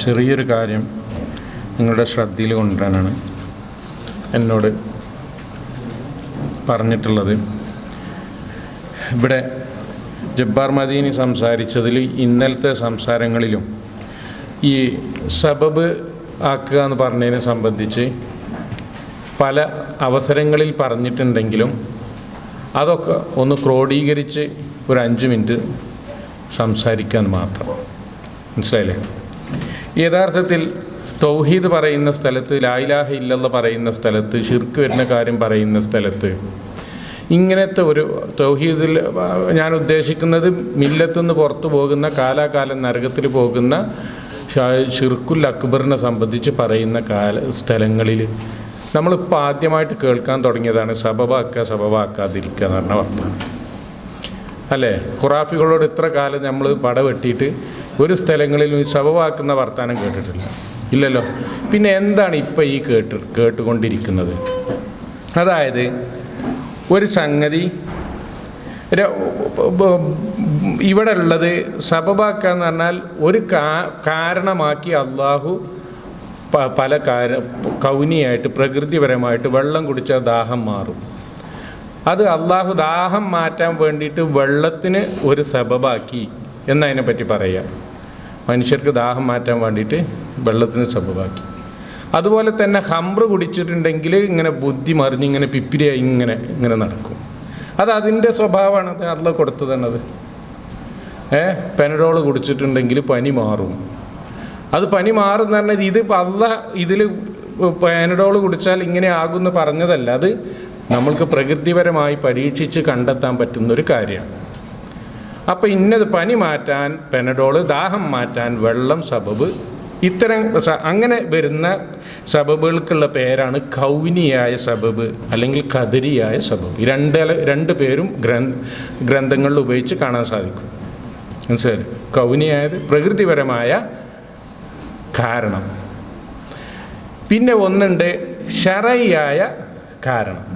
ചെറിയൊരു കാര്യം നിങ്ങളുടെ ശ്രദ്ധയിൽ കൊണ്ടുവരാനാണ് എന്നോട് പറഞ്ഞിട്ടുള്ളത്. ഇവിടെ ജബ്ബാർ മദീനി സംസാരിച്ചതിൽ ഇന്നലത്തെ സംസാരങ്ങളിലും ഈ സബബ് ആക്കുക എന്ന് പറഞ്ഞതിനെ സംബന്ധിച്ച് പല അവസരങ്ങളിൽ പറഞ്ഞിട്ടുണ്ടെങ്കിലും അതൊക്കെ ഒന്ന് ക്രോഡീകരിച്ച് ഒരു അഞ്ച് മിനിറ്റ് സംസാരിക്കാൻ മാത്രം. മനസ്സിലായില്ലേ? യഥാർത്ഥത്തിൽ തൗഹീദ് പറയുന്ന സ്ഥലത്ത് ലായിലാഹ ഇല്ലല്ല പറയുന്ന സ്ഥലത്ത് ഷിർക്ക് വരുന്ന കാര്യം പറയുന്ന സ്ഥലത്ത് ഇങ്ങനത്തെ ഒരു തൗഹീദിൽ ഞാൻ ഉദ്ദേശിക്കുന്നത് മില്ലത്തുനിന്ന് പുറത്തു പോകുന്ന കാലാകാലം നരകത്തിൽ പോകുന്ന ഷിർക്കുൽ അക്ബറിനെ സംബന്ധിച്ച് പറയുന്ന കാല സ്ഥലങ്ങളിൽ നമ്മളിപ്പോൾ ആദ്യമായിട്ട് കേൾക്കാൻ തുടങ്ങിയതാണ് സബബാക്കുക സബബാക്കാതിരിക്കുക എന്ന് പറഞ്ഞ വർത്തമാനം അല്ലേ? ഖുറാഫികളോട് ഇത്ര കാലം നമ്മൾ പടവെട്ടിയിട്ട് ഒരു സ്ഥലങ്ങളിൽ ശവവാക്കുന്ന വർത്തമാനം കേട്ടിട്ടില്ല. ഇല്ലല്ലോ. പിന്നെ എന്താണ് ഇപ്പം ഈ കേട്ട് കേട്ടുകൊണ്ടിരിക്കുന്നത്? അതായത് ഒരു സംഗതി ഇവിടെ ഉള്ളത് സബബാക്കുക എന്ന് പറഞ്ഞാൽ ഒരു കാരണമാക്കി അള്ളാഹു പല കാര കൗനിയായിട്ട് പ്രകൃതിപരമായിട്ട് വെള്ളം കുടിച്ചാൽ ദാഹം മാറും. അത് അള്ളാഹു ദാഹം മാറ്റാൻ വേണ്ടിയിട്ട് വെള്ളത്തിന് ഒരു സബബാക്കി എന്നതിനെ പറ്റി പറയാം. മനുഷ്യർക്ക് ദാഹം മാറ്റാൻ വേണ്ടിയിട്ട് വെള്ളത്തിന് സബബാക്കി അതുപോലെ തന്നെ ഹംറ് കുടിച്ചിട്ടുണ്ടെങ്കിൽ ഇങ്ങനെ ബുദ്ധി മറിഞ്ഞ് ഇങ്ങനെ പിപ്പിരിയായി ഇങ്ങനെ ഇങ്ങനെ നടക്കും. അത് അതിന്റെ സ്വഭാവമാണ് അത് അള്ള കൊടുത്തതാണത് ഏ പെനഡോൾ കുടിച്ചിട്ടുണ്ടെങ്കിൽ പനി മാറും. അത് പനി മാറുന്ന പറഞ്ഞാൽ ഇത് അല്ല ഇതിൽ പാനഡോൾ കുടിച്ചാൽ ഇങ്ങനെ ആകുമെന്ന് പറഞ്ഞതല്ല. അത് നമ്മൾക്ക് പ്രകൃതിപരമായി പരീക്ഷിച്ച് കണ്ടെത്താൻ പറ്റുന്ന ഒരു കാര്യമാണ്. അപ്പോൾ ഇന്നത് പനി മാറ്റാൻ പെനഡോൾ ദാഹം മാറ്റാൻ വെള്ളം സബബ് ഇത്തരം അങ്ങനെ വരുന്ന സബബുകൾക്കുള്ള പേരാണ് കൗനിയായ സബബ് അല്ലെങ്കിൽ കതിരിയായ സബബ്. രണ്ട് രണ്ട് പേരും ഗ്ര ഗ്രന്ഥങ്ങളിൽ ഉപയോഗിച്ച് കാണാൻ സാധിക്കും. മനസ്സിലായി കൗനിയായത് പ്രകൃതിപരമായ കാരണം. പിന്നെ ഒന്നുണ്ട് ശറയായ കാരണം.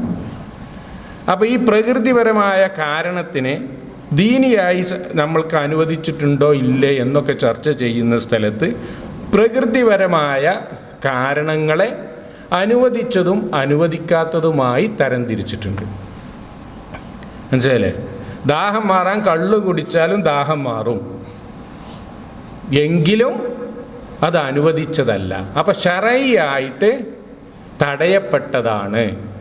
അപ്പോൾ ഈ പ്രകൃതിപരമായ കാരണത്തിന് ദീനിയായി നമ്മൾക്ക് അനുവദിച്ചിട്ടുണ്ടോ ഇല്ലേ എന്നൊക്കെ ചർച്ച ചെയ്യുന്ന സ്ഥലത്ത് പ്രകൃതിപരമായ കാരണങ്ങളെ അനുവദിച്ചതും അനുവദിക്കാത്തതുമായി തരംതിരിച്ചിട്ടുണ്ട് മനസ്സിലല്ലേ ദാഹം മാറാൻ കള്ളു കുടിച്ചാലും ദാഹം മാറും. എങ്കിലും അത് അനുവദിച്ചതല്ല. അപ്പം ശരയായിട്ട് തടയപ്പെട്ടതാണ്.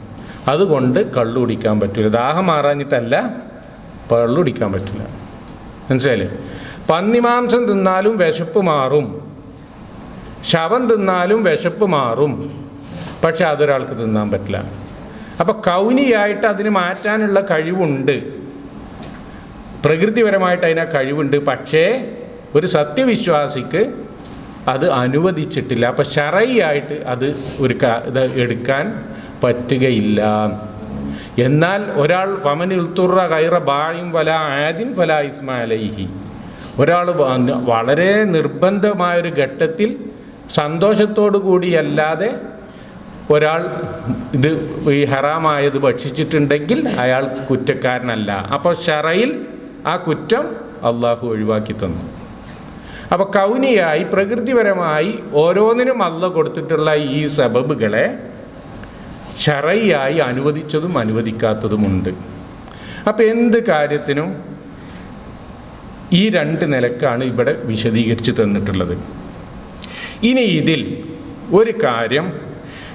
അതുകൊണ്ട് കള്ളു കുടിക്കാൻ പറ്റില്ല ദാഹം മാറാഞ്ഞിട്ടല്ല കള്ളു കുടിക്കാൻ പറ്റില്ല. മനസ്സിലായില്ലേ? പന്നിമാംസം തിന്നാലും വിശപ്പ് മാറും. ശവം തിന്നാലും വിശപ്പ് മാറും. പക്ഷെ അതൊരാൾക്ക് തിന്നാൻ പറ്റില്ല. അപ്പം കൗനിയായിട്ട് അതിന് മാറ്റാനുള്ള കഴിവുണ്ട്. പ്രകൃതിപരമായിട്ട് അതിന് കഴിവുണ്ട്. പക്ഷേ ഒരു സത്യവിശ്വാസിക്ക് അത് അനുവദിച്ചിട്ടില്ല. അപ്പം ഷറയായിട്ട് അത് ഒരു ഇത് എടുക്കാൻ പറ്റുകയില്ല. എന്നാൽ ഒരാൾ വമനിൽ തുറ കൈറ ബായും ഫല ആദിൻ ഫല ഇസ്മാലൈഹി ഒരാൾ വളരെ നിർബന്ധമായൊരു ഘട്ടത്തിൽ സന്തോഷത്തോടു കൂടിയല്ലാതെ ഒരാൾ ഇത് ഈ ഹറാമായത് ഭക്ഷിച്ചിട്ടുണ്ടെങ്കിൽ അയാൾ കുറ്റക്കാരനല്ല. അപ്പോൾ ഷറയിൽ ആ കുറ്റം അള്ളാഹു ഒഴിവാക്കി തന്നു. അപ്പോൾ കൗനിയായി പ്രകൃതിപരമായി ഓരോന്നിനും അല്ല കൊടുത്തിട്ടുള്ള ഈ സബബുകളെ ഷറയായി അനുവദിച്ചതും അനുവദിക്കാത്തതുമുണ്ട്. അപ്പോൾ എന്ത് കാര്യത്തിനും ഈ രണ്ട് നിലക്കാണ് ഇവിടെ വിശദീകരിച്ച് തന്നിട്ടുള്ളത്. ഇനി ഇതിൽ ഒരു കാര്യം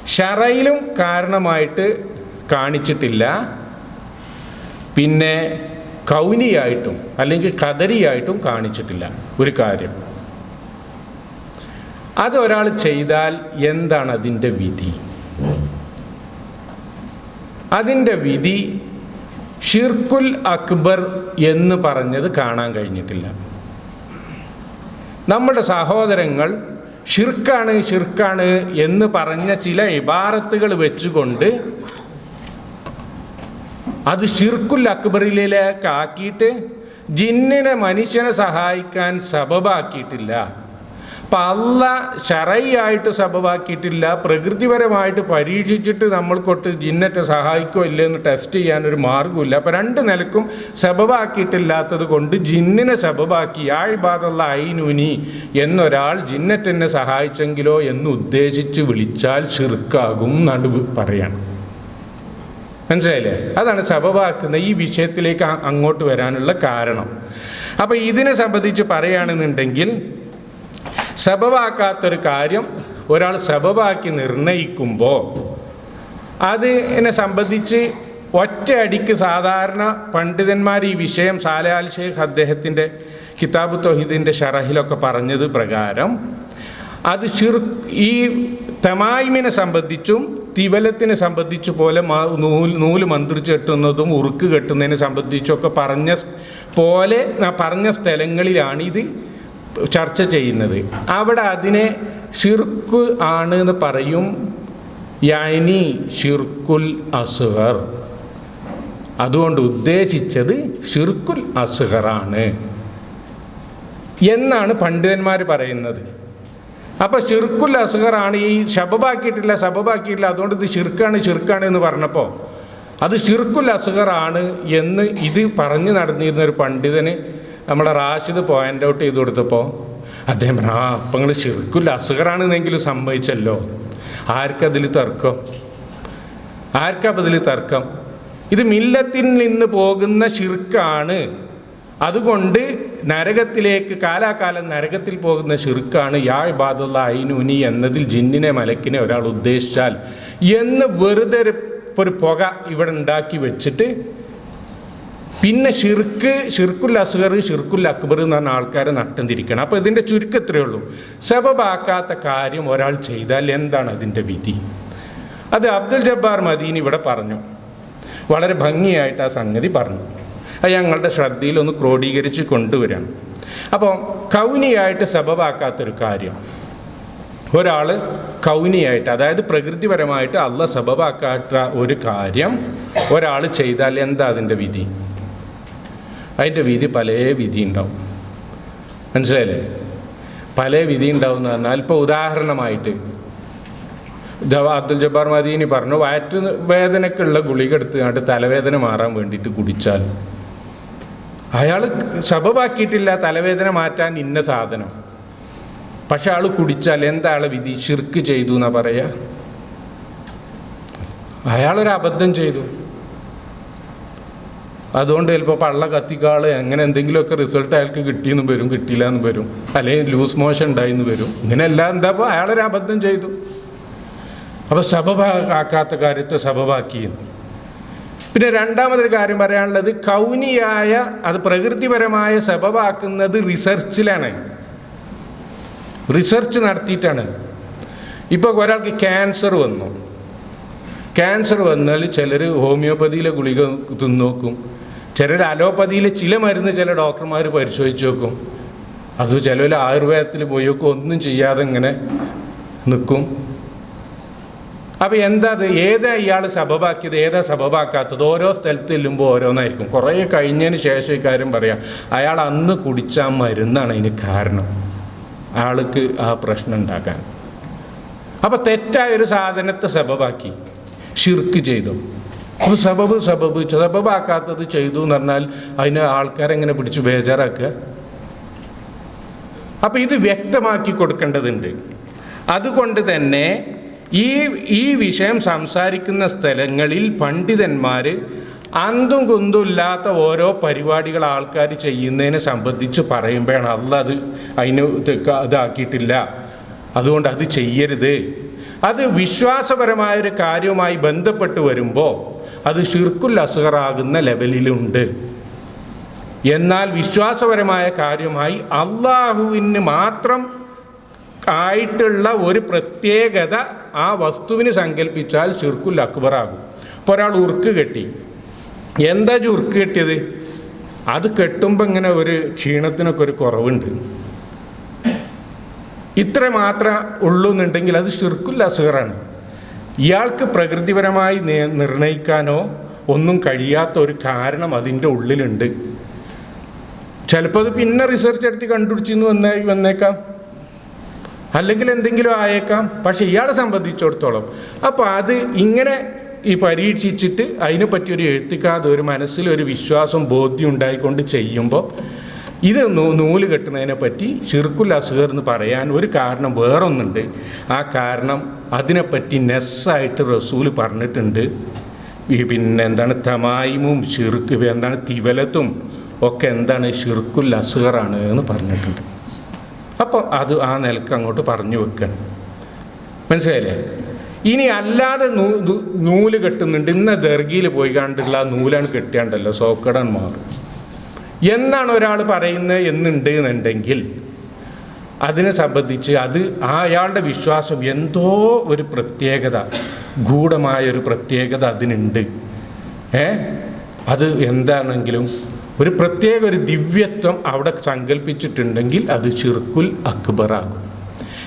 ഷറയിലും കാരണമായിട്ട് കാണിച്ചിട്ടില്ല. പിന്നെ കൗനിയായിട്ടും അല്ലെങ്കിൽ കദരിയായിട്ടും കാണിച്ചിട്ടില്ല ഒരു കാര്യം. അതൊരാൾ ചെയ്താൽ എന്താണ് അതിന്റെ വിധി? അതിന്റെ വിധി ഷിർക്കുൽ അക്ബർ എന്ന് പറഞ്ഞത് കാണാൻ കഴിഞ്ഞിട്ടില്ല. നമ്മുടെ സഹോദരങ്ങൾ ഷിർക്കാണ് ഷിർക്കാണ് എന്ന് പറഞ്ഞ ചില ഇബാറത്തുകൾ വെച്ചുകൊണ്ട് അത് ഷിർക്കുൽ അക്ബറിലേക്ക് ആക്കിയിട്ട് ജിന്നിനെ മനുഷ്യനെ സഹായിക്കാൻ സബബാക്കിയിട്ടില്ല. അപ്പം അല്ല ഷറയായിട്ട് പ്രകൃതിപരമായിട്ട് പരീക്ഷിച്ചിട്ട് നമ്മൾക്കൊട്ട് കൊട്ട് ജിന്നത്തെ സഹായിക്കോ ഇല്ലേ എന്ന് ടെസ്റ്റ് ചെയ്യാനൊരു മാർഗമില്ല അപ്പം രണ്ട് നിലക്കും സബബാക്കിയിട്ടില്ലാത്തത് കൊണ്ട് ജിന്നിനെ സബബാക്കി ആഴ്ബാദുള്ള ഐനുനി എന്നൊരാൾ ജിന്നറ്റെന്നെ സഹായിച്ചെങ്കിലോ എന്ന് ഉദ്ദേശിച്ച് വിളിച്ചാൽ ഷിർക്കാകും നടുവ് പറയണം. മനസ്സിലായില്ലേ? അതാണ് സബബാക്കുന്ന ഈ വിഷയത്തിലേക്ക് അങ്ങോട്ട് വരാനുള്ള കാരണം. അപ്പോൾ ഇതിനെ സംബന്ധിച്ച് പറയുകയാണെന്നുണ്ടെങ്കിൽ സബബാക്കാത്തൊരു കാര്യം ഒരാൾ സബബാക്കി നിർണയിക്കുമ്പോൾ അതിനെ സംബന്ധിച്ച് ഒറ്റയടിക്ക് സാധാരണ പണ്ഡിതന്മാർ ഈ വിഷയം സാലയാൽ ഷെയ്ഖ് അദ്ദേഹത്തിന്റെ കിതാബ് തൊഹീദിന്റെ ഷറഹിലൊക്കെ പറഞ്ഞത് പ്രകാരം അത് ഷിർ ഈ തമായിമിനെ സംബന്ധിച്ചും തിവലത്തിനെ സംബന്ധിച്ചു പോലെ നൂൽ നൂൽ മന്ത്രിച്ച് കെട്ടുന്നതും ഉറുക്ക് കെട്ടുന്നതിനെ സംബന്ധിച്ചൊക്കെ പറഞ്ഞ പോലെ പറഞ്ഞ സ്ഥലങ്ങളിലാണ് ഇത് ചർച്ച ചെയ്യുന്നത്. അവിടെ അതിനെ ഷിർക്ക് ആണ് എന്ന് പറയും. യനി ഷിർക്കുൽ അസുഹർ. അതുകൊണ്ട് ഉദ്ദേശിച്ചത് ഷിർക്കുൽ അസുഹറാണ് എന്നാണ് പണ്ഡിതന്മാർ പറയുന്നത്. അപ്പോൾ ഷിർക്കുൽ അസുഹറാണ് ഈ ശബബാക്കിയിട്ടില്ല ശബബാക്കിയിട്ടില്ല. അതുകൊണ്ട് ഇത് ഷിർക്കാണ് ഷിർക്കാണ് എന്ന് പറഞ്ഞപ്പോൾ അത് ഷിർക്കുൽ അസുഹറാണ് എന്ന് ഇത് പറഞ്ഞു നടന്നിരുന്ന ഒരു പണ്ഡിതന് നമ്മളെ റാഷിദ് പോയിന്റ് ഔട്ട് ചെയ്ത് കൊടുത്തപ്പോൾ അദ്ദേഹം പറഞ്ഞു ആ അപ്പം നിങ്ങൾ ഷിർക്കുൽ അസുഖറാണെന്നെങ്കിലും സംഭവിച്ചല്ലോ ആർക്കതിൽ തർക്കം? ആർക്കപ്പം അതിൽ തർക്കം? ഇത് മില്ലത്തിൽ നിന്ന് പോകുന്ന ശിർക്കാണ്. അതുകൊണ്ട് നരകത്തിലേക്ക് കാലാകാലം നരകത്തിൽ പോകുന്ന ശിർക്കാണ്. യാ ബാദുള്ള ഐനുനി എന്നതിൽ ജിന്നിനെ മലക്കിനെ ഒരാൾ ഉദ്ദേശിച്ചാൽ എന്ന് വെറുതെ ഒരു പുക ഇവിടെ ഉണ്ടാക്കി വെച്ചിട്ട് പിന്നെ ഷിർക്ക് ഷിർക്കുൽ അസ്ഗർ ഷിർക്കുൽ അക്ബർ എന്ന് പറഞ്ഞ ആൾക്കാരെ നട്ടം തിരിക്കണം അപ്പോൾ ഇതിന്റെ ചുരുക്കം എത്രയേ ഉള്ളൂ? സബബാക്കാത്ത കാര്യം ഒരാൾ ചെയ്താൽ എന്താണ് അതിന്റെ വിധി? അത് അബ്ദുൽ ജബ്ബാർ മദീൻ ഇവിടെ പറഞ്ഞു. വളരെ ഭംഗിയായിട്ട് ആ സംഗതി പറഞ്ഞു. അത് ഞങ്ങളുടെ ശ്രദ്ധയിൽ ഒന്ന് ക്രോഡീകരിച്ച് കൊണ്ടുവരാം. അപ്പോൾ കൗനിയായിട്ട് സബബാക്കാത്തൊരു കാര്യം. ഒരാൾ കൗനിയായിട്ട് അതായത് പ്രകൃതിപരമായിട്ട് അല്ല സബബാക്കാത്ത ഒരു കാര്യം ഒരാൾ ചെയ്താൽ എന്താ അതിന്റെ വിധി? അതിന്റെ വിധി പല വിധി ഉണ്ടാവും. മനസ്സിലായില്ലേ? പല വിധി ഉണ്ടാവും എന്ന് പറഞ്ഞാൽ ഇപ്പോൾ ഉദാഹരണമായിട്ട് അബ്ദുൽ ജബ്ബാർ മദീനി പറഞ്ഞു വയറ്റ് വേദനക്കുള്ള ഗുളിക എടുത്തുകൊണ്ട് തലവേദന മാറാൻ വേണ്ടിയിട്ട് കുടിച്ചാൽ. അയാൾ സബബാക്കിയിട്ടില്ല തലവേദന മാറ്റാൻ ഇന്ന സാധനം. പക്ഷെ ആൾ കുടിച്ചാൽ എന്താ ആളെ വിധി? ഷിർക്ക് ചെയ്തു എന്നാ പറയാ. അയാളൊരു അബദ്ധം ചെയ്തു. അതുകൊണ്ട് ചിലപ്പോൾ പള്ള കത്തിക്കാൾ അങ്ങനെ എന്തെങ്കിലുമൊക്കെ റിസൾട്ട് അയാൾക്ക് കിട്ടിയെന്ന് വരും കിട്ടിയില്ല എന്ന് വരും. അല്ലെങ്കിൽ ലൂസ് മോഷൻ ഉണ്ടായിന്ന് വരും. ഇങ്ങനെ എല്ലാം എന്താ ഇപ്പോൾ അയാളൊരു അബദ്ധം ചെയ്തു. അപ്പോൾ സബബാക്കാത്ത കാര്യത്തെ സബബാക്കി പിന്നെ രണ്ടാമതൊരു കാര്യം പറയാനുള്ളത് കൗനിയായ അത് പ്രകൃതിപരമായ സബബാക്കുന്നത് റിസർച്ചിലാണ് റിസർച്ച് നടത്തിയിട്ടാണ്. ഇപ്പോൾ ഒരാൾക്ക് ക്യാൻസർ വന്നു. ക്യാൻസർ വന്നാൽ ചിലർ ഹോമിയോപ്പതിയിലെ ഗുളിക തിന്നു നോക്കും. ചിലർ അലോപ്പതിയിലെ ചില മരുന്ന് ചില ഡോക്ടർമാർ പരിശോധിച്ച് നോക്കും അത് ചില ആയുർവേദത്തിൽ പോയി നോക്കും ഒന്നും ചെയ്യാതെ ഇങ്ങനെ നിൽക്കും അപ്പോൾ എന്താ അത്? ഏതാ ഇയാൾ സബബാക്കിയത് ഏതാ സബബാക്കാത്തത് ഓരോ സ്ഥലത്ത് ചെല്ലുമ്പോൾ ഓരോന്നായിരിക്കും. കുറേ കഴിഞ്ഞതിന് ശേഷം ഈ കാര്യം പറയാം. അയാൾ അന്ന് കുടിച്ച മരുന്നാണ് അതിന് കാരണം. ആൾക്ക് ആ പ്രശ്നം ഉണ്ടാക്കാൻ. അപ്പോൾ തെറ്റായ ഒരു സാധനത്തെ സബബാക്കി ഷിർക്ക് ചെയ്തു. അപ്പോൾ സബബ് സബബ്. സബബാക്കാത്തത് ചെയ്തു എന്ന് പറഞ്ഞാൽ അതിന് ആൾക്കാരെങ്ങനെ പിടിച്ച് ബേജാറാക്കുക? അപ്പോൾ ഇത് വ്യക്തമാക്കി കൊടുക്കേണ്ടതുണ്ട്. അതുകൊണ്ട് തന്നെ ഈ ഈ വിഷയം സംസാരിക്കുന്ന സ്ഥലങ്ങളിൽ പണ്ഡിതന്മാർ അന്തും കുന്തും ഇല്ലാത്ത ഓരോ പരിപാടികൾ ആൾക്കാർ ചെയ്യുന്നതിനെ സംബന്ധിച്ച് പറയുമ്പോഴാണ് അല്ല അത് അതിന് ഇത് ഇതാക്കിയിട്ടില്ല. അതുകൊണ്ട് അത് ചെയ്യരുത്. അത് വിശ്വാസപരമായൊരു കാര്യവുമായി ബന്ധപ്പെട്ട് വരുമ്പോൾ അത് ഷിർക്കുൽ അസുഖറാകുന്ന ലെവലിലുണ്ട്. എന്നാൽ വിശ്വാസപരമായ കാര്യമായി അള്ളാഹുവിന് മാത്രം ആയിട്ടുള്ള ഒരു പ്രത്യേകത ആ വസ്തുവിന് സങ്കല്പിച്ചാൽ ഷിർക്കുൽ അക്ബറാകും. ഇപ്പോൾ ഒരാൾ ഉറുക്ക് കെട്ടി. എന്താ ഉറുക്ക് കെട്ടിയത്? അത് കെട്ടുമ്പോൾ ഇങ്ങനെ ഒരു ക്ഷീണത്തിനൊക്കെ ഒരു കുറവുണ്ട്. ഇത്ര മാത്രം ഉള്ളൂ എന്നുണ്ടെങ്കിൽ അത് ഷിർക്കുൽ അസുഖറാണ് ഇയാൾക്ക് പ്രകൃതിപരമായി നിർണയിക്കാനോ ഒന്നും കഴിയാത്ത ഒരു കാരണം അതിന്റെ ഉള്ളിലുണ്ട്. ചിലപ്പോൾ അത് പിന്നെ റിസർച്ച് എടുത്ത് കണ്ടുപിടിച്ചെന്ന് വന്നേ വന്നേക്കാം. അല്ലെങ്കിൽ എന്തെങ്കിലും ആയേക്കാം. പക്ഷെ ഇയാളെ സംബന്ധിച്ചിടത്തോളം അപ്പോൾ അത് ഇങ്ങനെ ഈ പരീക്ഷിച്ചിട്ട് അതിനെപ്പറ്റി ഒരു എഴുത്തിക്കാതെ ഒരു മനസ്സിൽ ഒരു വിശ്വാസം ബോധ്യം ഉണ്ടായിക്കൊണ്ട് ചെയ്യുമ്പോൾ ഇത് നൂൽ കെട്ടുന്നതിനെ പറ്റി ഷിർക്കുൽ അസുഖർ എന്ന് പറയാൻ ഒരു കാരണം വേറൊന്നുണ്ട്. ആ കാരണം അതിനെപ്പറ്റി നെസ്സായിട്ട് റസൂൽ പറഞ്ഞിട്ടുണ്ട്. പിന്നെ എന്താണ് തമായിമും ഷിർക്ക് എന്താണ് തിവലത്തും ഒക്കെ എന്താണ് ഷിർക്കുൽ അസുഖറാണ് എന്ന് പറഞ്ഞിട്ടുണ്ട്. അപ്പോൾ അത് ആ നിലയ്ക്ക് അങ്ങോട്ട് പറഞ്ഞു വെക്കണം. മനസ്സിലായില്ലേ? ഇനി അല്ലാതെ നൂൽ കെട്ടുന്നുണ്ട്. ഇന്ന ദർഗിയിൽ പോയി കണ്ടുള്ള നൂലാണ് കെട്ടിയാണ്ടല്ലോ സോക്കടാൻ മാറും എന്നാണ് ഒരാൾ പറയുന്നത് എന്നുണ്ട് എന്നുണ്ടെങ്കിൽ അതിനെ സംബന്ധിച്ച് അത് ആ അയാളുടെ വിശ്വാസം എന്തോ ഒരു പ്രത്യേകത ഗൂഢമായ ഒരു പ്രത്യേകത അതിനുണ്ട്. ഏ? അത് എന്താണെങ്കിലും ഒരു പ്രത്യേക ഒരു ദിവ്യത്വം അവിടെ സങ്കല്പിച്ചിട്ടുണ്ടെങ്കിൽ അത് ചിർക്കുൽ അക്ബറാകും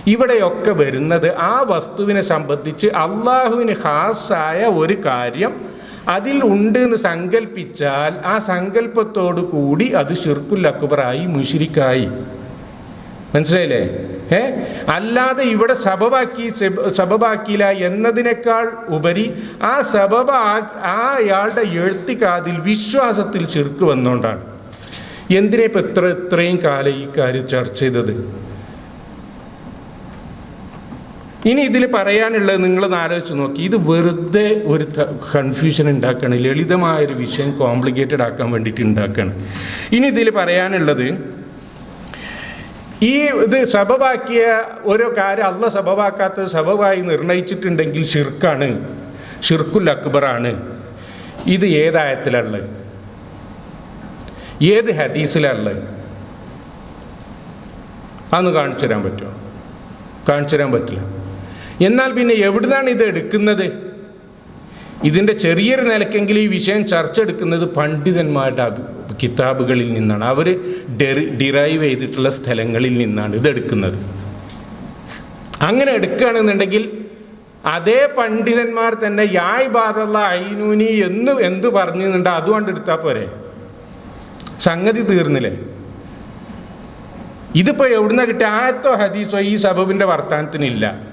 ഇവിടെയൊക്കെ വരുന്നത് ആ വസ്തുവിനെ സംബന്ധിച്ച് അള്ളാഹുവിന് ഹാസായ ഒരു കാര്യം അതിൽ ഉണ്ട് എന്ന് സങ്കല്പിച്ചാൽ ആ സങ്കല്പത്തോടു കൂടി അത് ഷിർക്കുൽ അക്ബറായി മുഷിരിക്കായി മനസ്സിലായില്ലേ? ഏ? അല്ലാതെ ഇവിടെ സബബാക്കി സെബ- സബബാക്കിയില്ല എന്നതിനേക്കാൾ ഉപരി ആ സബബ ആ അയാളുടെ എഴുത്തിക്കാതിൽ വിശ്വാസത്തിൽ ചെറുക്ക് വന്നുകൊണ്ടാണ് എന്തിനെ ഇപ്പം എത്ര ഇത്രയും കാലം ഈ കാര്യം ചർച്ച ചെയ്തത്? ഇനി ഇതിൽ പറയാനുള്ളത് നിങ്ങളൊന്ന് ആലോചിച്ച് നോക്കി. ഇത് വെറുതെ ഒരു കൺഫ്യൂഷൻ ഉണ്ടാക്കണം. ലളിതമായൊരു വിഷയം കോംപ്ലിക്കേറ്റഡ് ആക്കാൻ വേണ്ടിയിട്ട് ഉണ്ടാക്കണം. ഇനി ഇതിൽ പറയാനുള്ളത് ഈ ഇത് സബബാക്കിയ ഓരോ കാര്യം അല്ല സബബാക്കാത്തത് സബബായി നിർണയിച്ചിട്ടുണ്ടെങ്കിൽ ഷിർക്കാണ് ഷിർക്കുൽ അക്ബറാണ്. ഇത് ഏതായത്തിലുള്ളത് ഏത് ഹദീസിലുള്ളത് അന്ന് കാണിച്ചു തരാൻ പറ്റുമോ? കാണിച്ചു തരാൻ പറ്റില്ല. എന്നാൽ പിന്നെ എവിടുന്നാണ് ഇത് എടുക്കുന്നത്? ഇതിന്റെ ചെറിയൊരു നിലക്കെങ്കിലും ഈ വിഷയം ചർച്ച എടുക്കുന്നത് പണ്ഡിതന്മാരുടെ കിതാബുകളിൽ നിന്നാണ്. അവർ ഡെറി ഡിറൈവ് ചെയ്തിട്ടുള്ള സ്ഥലങ്ങളിൽ നിന്നാണ് ഇതെടുക്കുന്നത്. അങ്ങനെ എടുക്കുകയാണെന്നുണ്ടെങ്കിൽ അതേ പണ്ഡിതന്മാർ തന്നെ യായ് ബാദല്ല ഐനൂനി എന്ന് എന്ത് പറഞ്ഞിട്ടുണ്ട്? അതുകൊണ്ട് എടുത്താൽ പോരെ? സംഗതി തീർന്നില്ലേ? ഇതിപ്പോൾ എവിടുന്ന കിട്ടിയ? ആയത്തോ ഹദീസോ ഈ സബബിന്റെ വർത്തമാനത്തിനില്ല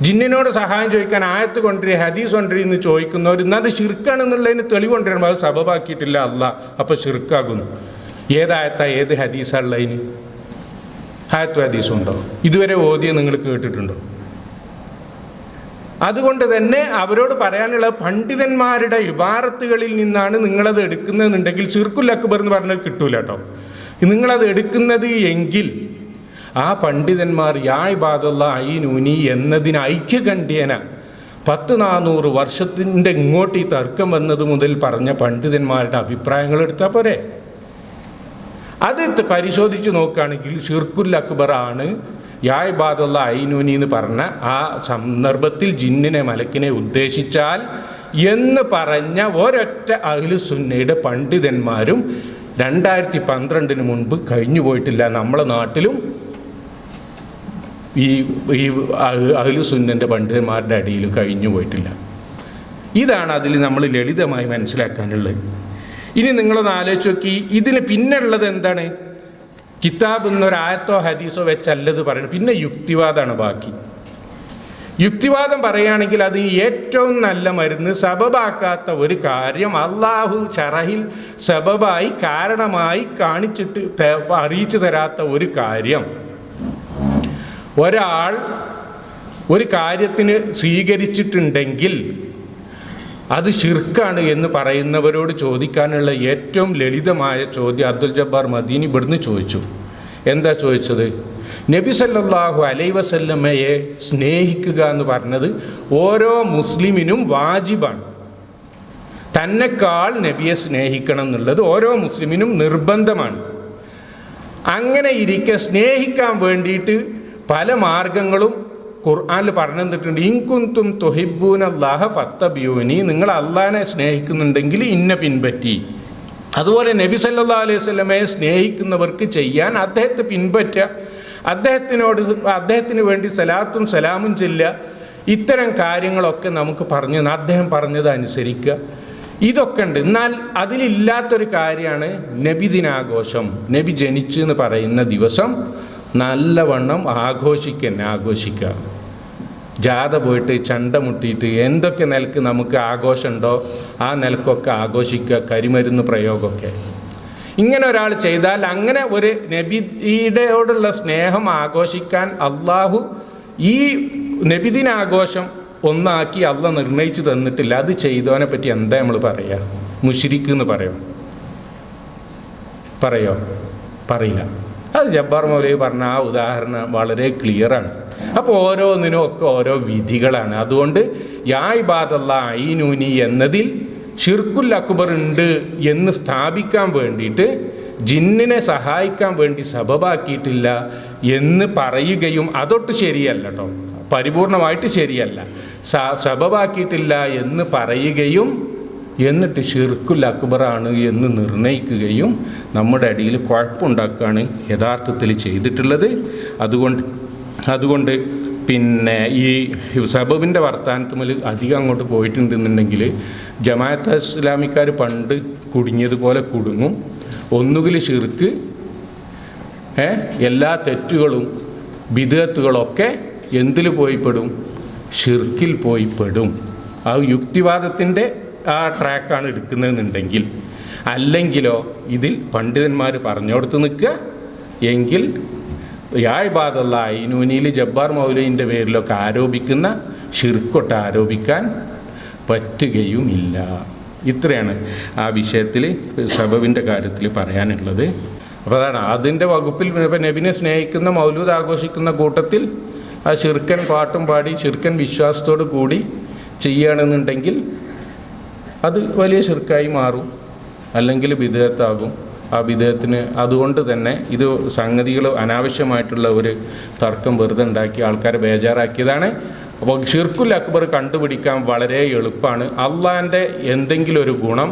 ജിന്നിനോട് സഹായം ചോദിക്കാൻ ആയത്ത് കൊണ്ടുവരിക ഹദീസ് കൊണ്ടുവരിക എന്ന് ചോദിക്കുന്നവർ ഇന്ന് അത് ഷിർക്കാണെന്നുള്ളതിന് തെളിവ് കൊണ്ടുവരണം അത് സബബാക്കിയിട്ടില്ല അല്ല. അപ്പോൾ ഷിർക്കാകുന്നു ഏതായത്താ ഏത് ഹദീസാണുള്ളതിന് ആയത്തും ഹദീസും ഉണ്ടോ? ഇതുവരെ ഓതിയ നിങ്ങൾ കേട്ടിട്ടുണ്ടോ? അതുകൊണ്ട് തന്നെ അവരോട് പറയാനുള്ള പണ്ഡിതന്മാരുടെ വിവാരത്തുകളിൽ നിന്നാണ് നിങ്ങളത് എടുക്കുന്നതെന്നുണ്ടെങ്കിൽ ചിർക്കുൽ അക്ബർ എന്ന് പറഞ്ഞത് കിട്ടൂല കേട്ടോ. നിങ്ങളത് എടുക്കുന്നത് എങ്കിൽ ആ പണ്ഡിതന്മാർ യായ് ബാദുള്ള ഐനൂനി എന്നതിന് ഐക്യകണ്ഠ്യേന പത്ത് നാനൂറ് വർഷത്തിന്റെ ഇങ്ങോട്ട് ഈ തർക്കം വന്നത് മുതൽ പറഞ്ഞ പണ്ഡിതന്മാരുടെ അഭിപ്രായങ്ങൾ എടുത്താൽ പോരെ. അത് പരിശോധിച്ച് നോക്കുകയാണെങ്കിൽ ഷിർക്കുൽ അക്ബറാണ് ആണ് യായ് ബാദുള്ള ഐനൂനി എന്ന് പറഞ്ഞ ആ സന്ദർഭത്തിൽ ജിന്നിനെ മലക്കിനെ ഉദ്ദേശിച്ചാൽ എന്ന് പറഞ്ഞ ഒരൊറ്റ അഖിലു സുന്നയുടെ പണ്ഡിതന്മാരും രണ്ടായിരത്തി പന്ത്രണ്ടിന് മുൻപ് കഴിഞ്ഞു പോയിട്ടില്ല നമ്മളെ നാട്ടിലും ഈ ഈ അഖിലു സുന്നന്റെ പണ്ഡിതന്മാരുടെ അടിയിൽ കഴിഞ്ഞു പോയിട്ടില്ല. ഇതാണ് അതിൽ നമ്മൾ ലളിതമായി മനസ്സിലാക്കാനുള്ളത്. ഇനി നിങ്ങളൊന്ന് ആലോചിച്ച് നോക്കി ഇതിന് പിന്നെ ഉള്ളത് എന്താണ്? കിതാബ് എന്നൊരായത്തോ ഹദീസോ വെച്ചല്ലത് പറയുന്നത് പിന്നെ യുക്തിവാദമാണ് ബാക്കി. യുക്തിവാദം പറയുകയാണെങ്കിൽ അത് ഏറ്റവും നല്ല മരുന്ന് സബബാക്കാത്ത ഒരു കാര്യം അള്ളാഹു ചറഹിൽ സബബായി കാരണമായി കാണിച്ചിട്ട് അറിയിച്ചു തരാത്ത ഒരു കാര്യം. ഒരാൾ ഒരു കാര്യത്തിന് സ്വീകരിച്ചിട്ടുണ്ടെങ്കിൽ അത് ഷിർക്കാണ് എന്ന് പറയുന്നവരോട് ചോദിക്കാനുള്ള ഏറ്റവും ലളിതമായ ചോദ്യം അബ്ദുൽ ജബ്ബാർ മദീനി ഇവിടുന്ന് ചോദിച്ചു. എന്താ ചോദിച്ചത്? നബി സല്ലാഹു അലൈ വസല്ലമ്മയെ സ്നേഹിക്കുക എന്ന് പറഞ്ഞത് ഓരോ മുസ്ലിമിനും വാജിബാണ്. തന്നെക്കാൾ നബിയെ സ്നേഹിക്കണം എന്നുള്ളത് ഓരോ മുസ്ലിമിനും നിർബന്ധമാണ്. അങ്ങനെ ഇരിക്കെ സ്നേഹിക്കാൻ വേണ്ടിയിട്ട് പല മാർഗങ്ങളും ഖുർആാനിൽ പറഞ്ഞു തന്നിട്ടുണ്ട്. ഇൻകുന്തും തൊഹിബൂൻ അള്ളാഹ ഫത്തബ്യൂനി. നിങ്ങൾ അള്ളാഹനെ സ്നേഹിക്കുന്നുണ്ടെങ്കിൽ ഇന്ന പിൻപറ്റി. അതുപോലെ നബി സല്ലാ അലൈഹി സ്വലമയെ സ്നേഹിക്കുന്നവർക്ക് ചെയ്യാൻ അദ്ദേഹത്തെ പിൻപറ്റുക. അദ്ദേഹത്തിനോട് അദ്ദേഹത്തിന് വേണ്ടി സലാത്തും സലാമും ചെല്ലുക. ഇത്തരം കാര്യങ്ങളൊക്കെ നമുക്ക് പറഞ്ഞു അദ്ദേഹം പറഞ്ഞത് അനുസരിക്കുക. ഇതൊക്കെ ഉണ്ട്. എന്നാൽ അതിലില്ലാത്തൊരു കാര്യമാണ് നബി ദിനാഘോഷം നബി ജനിച്ചു എന്ന് പറയുന്ന ദിവസം നല്ലവണ്ണം ആഘോഷിക്കന്നെ ആഘോഷിക്കുക ജാഥ പോയിട്ട് ചണ്ട മുട്ടിയിട്ട് എന്തൊക്കെ നിലയ്ക്ക് നമുക്ക് ആഘോഷമുണ്ടോ ആ നിലക്കൊക്കെ ആഘോഷിക്കുക കരിമരുന്ന് പ്രയോഗമൊക്കെ. ഇങ്ങനെ ഒരാൾ ചെയ്താൽ അങ്ങനെ ഒരു നബിയുടെയോടുള്ള സ്നേഹം ആഘോഷിക്കാൻ അള്ളാഹു ഈ നബിദിനാഘോഷം ഒന്നാക്കി അള്ള നിർണയിച്ചു തന്നിട്ടില്ല. അത് ചെയ്തവനെ പറ്റി എന്താ നമ്മൾ പറയുക മുഷിരിക്ക് എന്ന് പറയോ? പറയോ? പറയില്ല. അത് ജബ്ബാർ മൗലവി പറഞ്ഞ ആ ഉദാഹരണം വളരെ ക്ലിയറാണ് അപ്പോൾ ഓരോന്നിനും ഒക്കെ ഓരോ വിധികളാണ്. അതുകൊണ്ട് യാ ഇബാദല്ല ഐനൂനി എന്നതിൽ ഷിർക്കുൽ അക്ബർ ഉണ്ട് എന്ന് സ്ഥാപിക്കാൻ വേണ്ടിയിട്ട് ജിന്നിനെ സഹായിക്കാൻ വേണ്ടി സബബാക്കിയിട്ടില്ല എന്ന് പറയുകയും അതൊട്ട് ശരിയല്ല കേട്ടോ പരിപൂർണമായിട്ട് ശരിയല്ല. സബബാക്കിയിട്ടില്ല എന്ന് പറയുകയും എന്നിട്ട് ഷിർക്കുൽ അക്ബറാണ് എന്ന് നിർണയിക്കുകയും നമ്മുടെ അടിയിൽ കുഴപ്പമുണ്ടാക്കുകയാണ് യഥാർത്ഥത്തിൽ ചെയ്തിട്ടുള്ളത്. അതുകൊണ്ട് അതുകൊണ്ട് പിന്നെ ഈ സബബിന്റെ വർത്തമാനത്തുമ്മൽ അധികം അങ്ങോട്ട് പോയിട്ടുണ്ടെന്നുണ്ടെങ്കിൽ ജമാഅത്ത് ഇസ്ലാമിക്കാർ പണ്ട് കുടുങ്ങിയതുപോലെ കുടുങ്ങും. ഒന്നുകിൽ ഷിർക്ക് എല്ലാ തെറ്റുകളും വിധത്തുകളൊക്കെ എന്തിൽ പോയിപ്പെടും? ഷിർക്കിൽ പോയിപ്പെടും. ആ യുക്തിവാദത്തിന്റെ ആ ട്രാക്കാണ് എടുക്കുന്നതെന്നുണ്ടെങ്കിൽ അല്ലെങ്കിലോ ഇതിൽ പണ്ഡിതന്മാർ പറഞ്ഞോടത്ത് നിൽക്കുക. എങ്കിൽ യാഴ്ബാദുള്ള ഐനൂനിയിൽ ജബ്ബാർ മൗലൈന്റെ പേരിലൊക്കെ ആരോപിക്കുന്ന ഷിർക്കൊട്ട് ആരോപിക്കാൻ പറ്റുകയുമില്ല. ഇത്രയാണ് ആ വിഷയത്തിൽ സബബിന്റെ കാര്യത്തിൽ പറയാനുള്ളത്. അപ്പോൾ അതാണ് അതിന്റെ വകുപ്പിൽ ഇപ്പം നബിനെ സ്നേഹിക്കുന്ന മൗലൂദ് ആഘോഷിക്കുന്ന കൂട്ടത്തിൽ ആ ഷിർക്കൻ പാട്ടും പാടി ഷിർക്കൻ വിശ്വാസത്തോടു കൂടി ചെയ്യുകയാണെന്നുണ്ടെങ്കിൽ അത് വലിയ ഷിർക്കായി മാറും. അല്ലെങ്കിൽ വിധേയത്താകും. ആ വിധേയത്തിന് അതുകൊണ്ട് തന്നെ ഇത് സംഗതികൾ അനാവശ്യമായിട്ടുള്ള ഒരു തർക്കം വെറുതെ ഉണ്ടാക്കി ആൾക്കാരെ ബേജാറാക്കിയതാണ്. അപ്പോൾ ഷിർക്കുൽ അക്ബർ കണ്ടുപിടിക്കാൻ വളരെ എളുപ്പമാണ് അള്ളാന്റെ എന്തെങ്കിലും ഒരു ഗുണം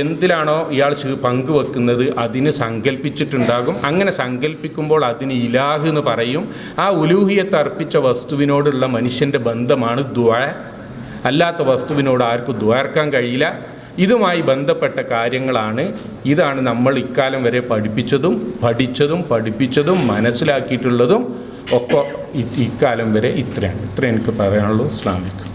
എന്തിലാണോ ഇയാൾ പങ്കുവെക്കുന്നത് അതിന് സങ്കല്പിച്ചിട്ടുണ്ടാകും അങ്ങനെ സങ്കല്പിക്കുമ്പോൾ അതിന് ഇലാഹ് എന്ന് പറയും. ആ ഉലൂഹിയത്ത് അർപ്പിച്ച വസ്തുവിനോടുള്ള മനുഷ്യന്റെ ബന്ധമാണ് ദ്വാ അല്ലാത്ത വസ്തുവിനോട് ആർക്കും ദ്വാർക്കാൻ കഴിയില്ല. ഇതുമായി ബന്ധപ്പെട്ട കാര്യങ്ങളാണ്. ഇതാണ് നമ്മൾ ഇക്കാലം വരെ പഠിപ്പിച്ചതും പഠിച്ചതും പഠിപ്പിച്ചതും മനസ്സിലാക്കിയിട്ടുള്ളതും ഒക്കെ ഇക്കാലം വരെ ഇത്രയാണ്. ഇത്ര എനിക്ക് പറയാനുള്ളൂ. ഇസ്ലാമിക്കും